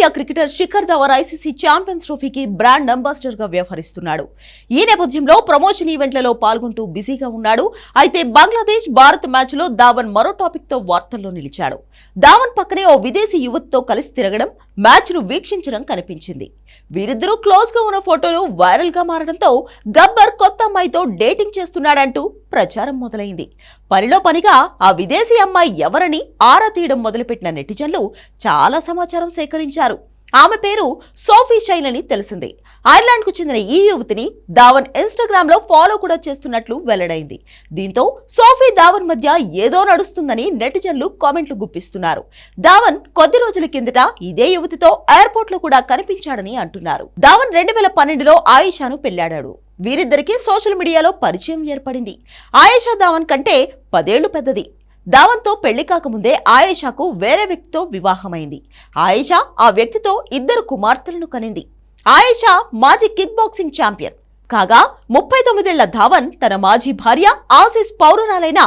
India cricketer Shikhar Dhawan ICC champions ట్రోఫీకి brand అంబాసిడర్గా వ్యవహరిస్తున్నాడు. ఈ నేపథ్యంలో ప్రమోషన్ ఈవెంట్లలో పాల్గొంటూ బిజీగా ఉన్నాడు. అయితే బంగ్లాదేశ్ భారత్ మ్యాచ్లో ధావన్ మరో టాపిక్తో వార్తల్లో నిలిచాడు. ధావన్ పక్కనే ఓ విదేశీ యువతితో కలిసి తిరగడం మ్యాచ్ను వీక్షించడం కనిపించింది. వీరిద్దరూ క్లోజ్గా ఉన్న ఫోటోలు వైరల్గా మారడంతో గబ్బర్ కొత్త అమ్మాయితో డేటింగ్ చేస్తున్నాడంటూ ప్రచారం మొదలైంది. పనిలో పనిగా ఆ విదేశీ అమ్మాయి ఎవరని ఆరా తీయడం మొదలుపెట్టిన నెటిజన్లు చాలా సమాచారం సేకరించారు. ఆమె పేరు సోఫీ షైన్ అని తెలిసింది. ఐర్లాండ్కు చెందిన ఈ యువతిని ధావన్ ఇన్స్టాగ్రామ్లో ఫాలో కూడా చేస్తున్నట్లు వెల్లడైంది. దీంతో సోఫీ ధావన్ మధ్య ఏదో నడుస్తుందని నెటిజన్లు కామెంట్లు గుప్పిస్తున్నారు. ధావన్ కొద్ది రోజుల కిందట ఇదే యువతితో ఎయిర్పోర్ట్లో కూడా కనిపించాడని అంటున్నారు. ధావన్ రెండు వేల పన్నెండులో ఆయిషాను పెళ్ళాడాడు. వీరిద్దరికీ సోషల్ మీడియాలో పరిచయం ఏర్పడింది. ఆయేషా ధావన్ కంటే పదేళ్ళు పెద్దది. ధావన్తో పెళ్ళి కాకముందే ఆయేషాకు వేరే వ్యక్తితో వివాహమైంది. ఆయేషా ఆ వ్యక్తితో ఇద్దరు కుమార్తెలను కనింది. ఆయేషా మాజీ కిక్ బాక్సింగ్ ఛాంపియన్. కాగా ముప్పై తొమ్మిదేళ్ళ ధావన్ తన మాజీ భార్య ఆశీస్ పౌరురాలైన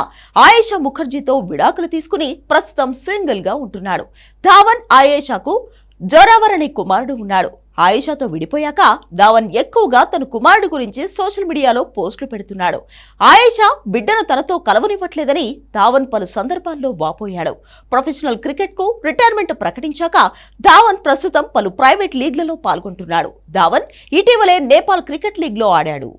ఆయేషా ముఖర్జీతో విడాకులు తీసుకుని ప్రస్తుతం సింగిల్గా ఉంటున్నాడు. ధావన్ ఆయేషాకు జోరావర్ అనే కుమారుడు ఉన్నాడు. ఆయేషాతో విడిపోయాక ధావన్ ఎక్కువగా తన కుమారుడు గురించి సోషల్ మీడియాలో పోస్టులు పెడుతున్నాడు. ఆయేషా బిడ్డను తనతో కలవనివ్వట్లేదని ధావన్ పలు సందర్భాల్లో వాపోయాడు. ప్రొఫెషనల్ క్రికెట్కు రిటైర్మెంట్ ప్రకటించాక ధావన్ ప్రస్తుతం పలు ప్రైవేట్ లీగ్లలో పాల్గొంటున్నాడు. ధావన్ ఇటీవలే నేపాల్ క్రికెట్ లీగ్లో ఆడాడు.